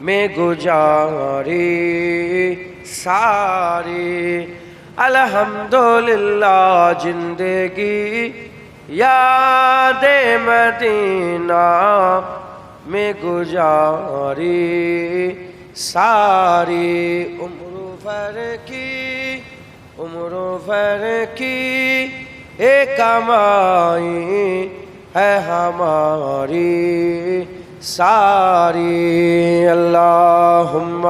میں گزاری ساری الحمدللہ زندگی یاد مدینہ میں گزاری ساری عمر بھر کی عمر بھر کی ایک کمائی ہے ہماری ساری اللہم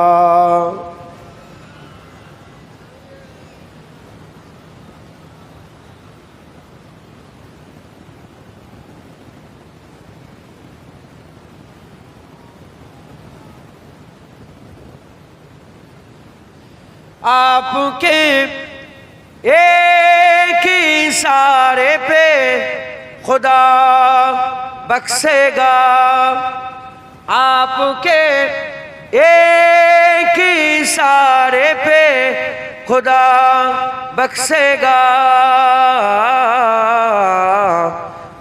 آپ کے ایک ہی سارے پہ خدا بخشے گا۔ آپ کے ایک ہی سارے پہ خدا بخشے گا۔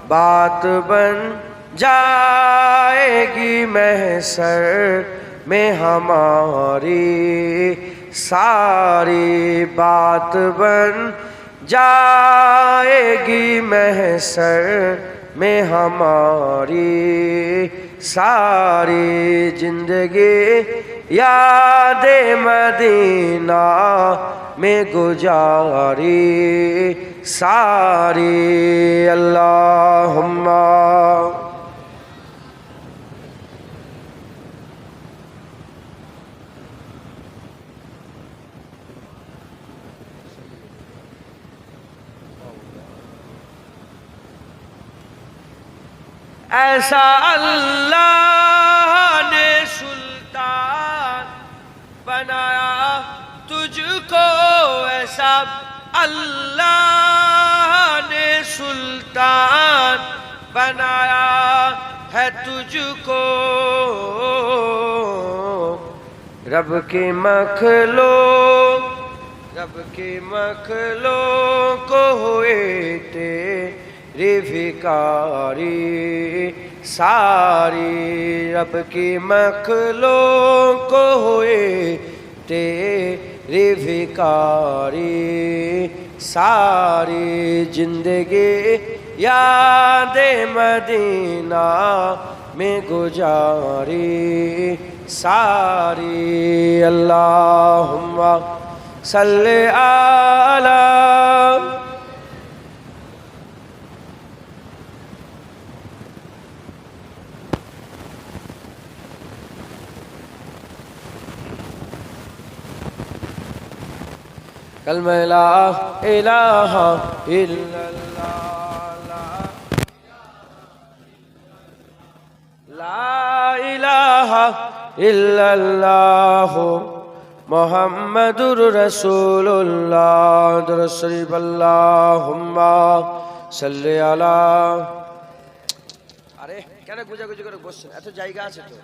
بات بن جائے گی محسر میں ہماری۔ ساری بات بن جائے گی محسر میں ہماری ساری زندگی یاد مدینہ میں گزاری ساری اللہم ایسا اللہ نے سلطان بنایا تجھ کو، ایسا اللہ نے سلطان بنایا ہے تجھ کو۔ رب کے مخلو رب کے مخلو کو ہوئے تیرے بھکاری ساری رب کی مخلو کو ہوئے تیرے بھکاری ساری زندگی یاد مدینہ میں گزاری۔ ساری اللہم صلی علی কালমা লা ইলাহা ইল্লাল্লাহ। লা ইলাহা ইল্লাল্লাহ। মুহাম্মাদুর রাসূলুল্লাহ। দরুদ শরীফ। আল্লাহুম্মা সাল্লি আলা। আরে, কেন গুজাগুজি করে বসছেন এত জায়গা আছে তো।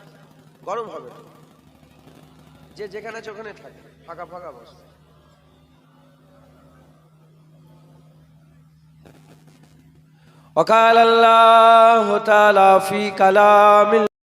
গরম হবে যে যেখানে আছে ওখানে থাকে। ফাঁকা ফাঁকা বসবে وقال الله تعالى في كلام